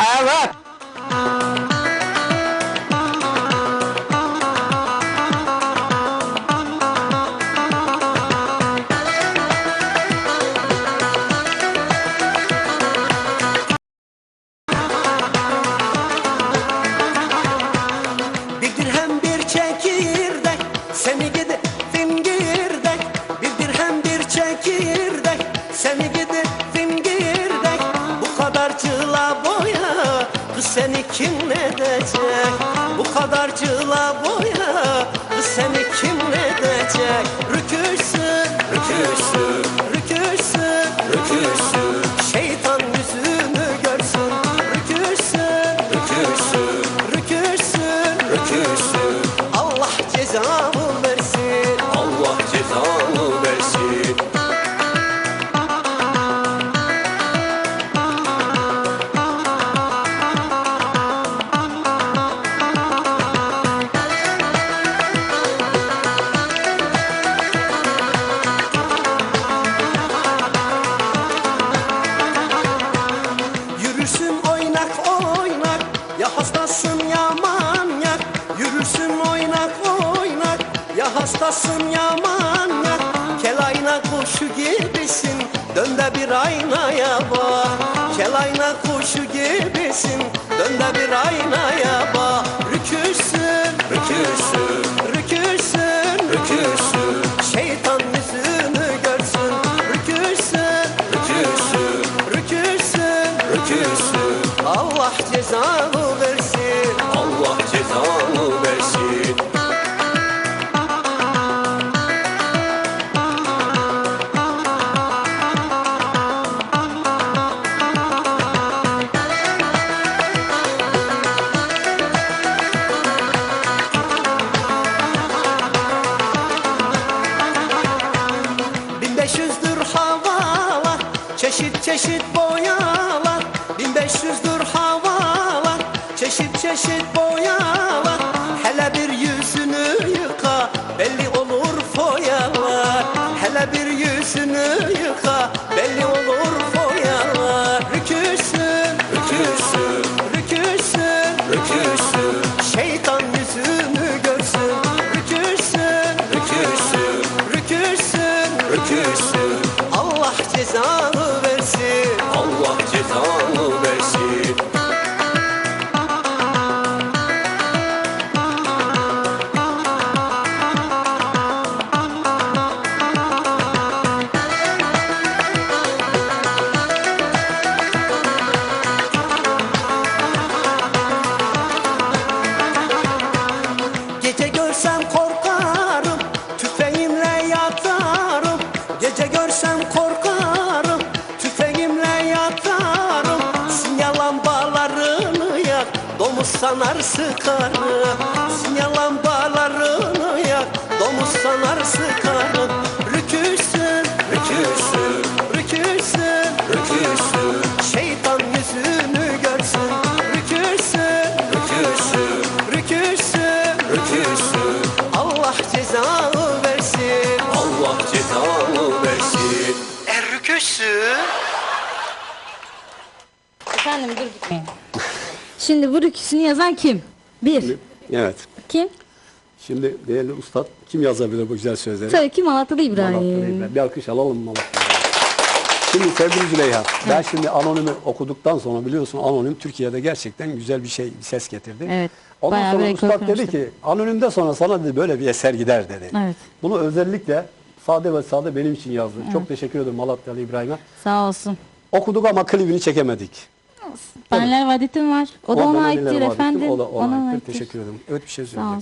Evet. Bir bir çekirdek. Seni gidi fingirdek Bir dirhem bir çekirdek Bu kadar cıla boya seni kim edecek? Rükürsün Rükürsün. Rükürsün. Rükürsün. Şeytan yüzünü görsün. Rükürsün Rükürsün. Rükürsün. Rükürsün hastasın ya manyak Kelayna kuşu gibisin Dön de bir aynaya bak. Kelayna kuşu gibisin Dön de bir aynaya bak. Rükürsün Rükürsün. Rükürsün. Rükürsün. Şeytan yüzünü görsün. Rükürsün Rükürsün. Rükürsün. Rükürsün. Allah cezanı versin çeşit boya Domuz sanar sıkarım Sinyal lambalarını yak. Domuz sanar sıkarım Rükürsün Rükürsün Rükürsün Rükürsün Şeytan yüzünü görsün Rükürsün Rükürsün Rükürsün Rükürsün Allah cezanı versin. Allah cezanı versin. Er rükürsün Efendim dur gitmeyin. Şimdi bu rüküsünü yazan kim? Bir. Evet. Kim? Şimdi değerli ustad kim yazabilir bu güzel sözleri? Tabii ki Malatyalı Malatyalı İbrahim. İbrahim. Bir alkış alalım Malatyalı? Şimdi sevgili Züleyha, ben şimdi anonimi okuduktan sonra biliyorsun anonim Türkiye'de gerçekten güzel bir şey, bir ses getirdi. Evet, Ondan bayağı sonra ustad dedi ki anonimde sonra sana dedi böyle bir eser gider dedi. Evet. Bunu özellikle sade ve sade benim için yazdı. Çok teşekkür ederim Malatyalı İbrahim'e. Sağ olsun. Okuduk ama klibini çekemedik. Benler Vadetim var. O da ona aittir efendim. O da ona, aittir. Teşekkür ederim. Evet bir şey söyleyecektim.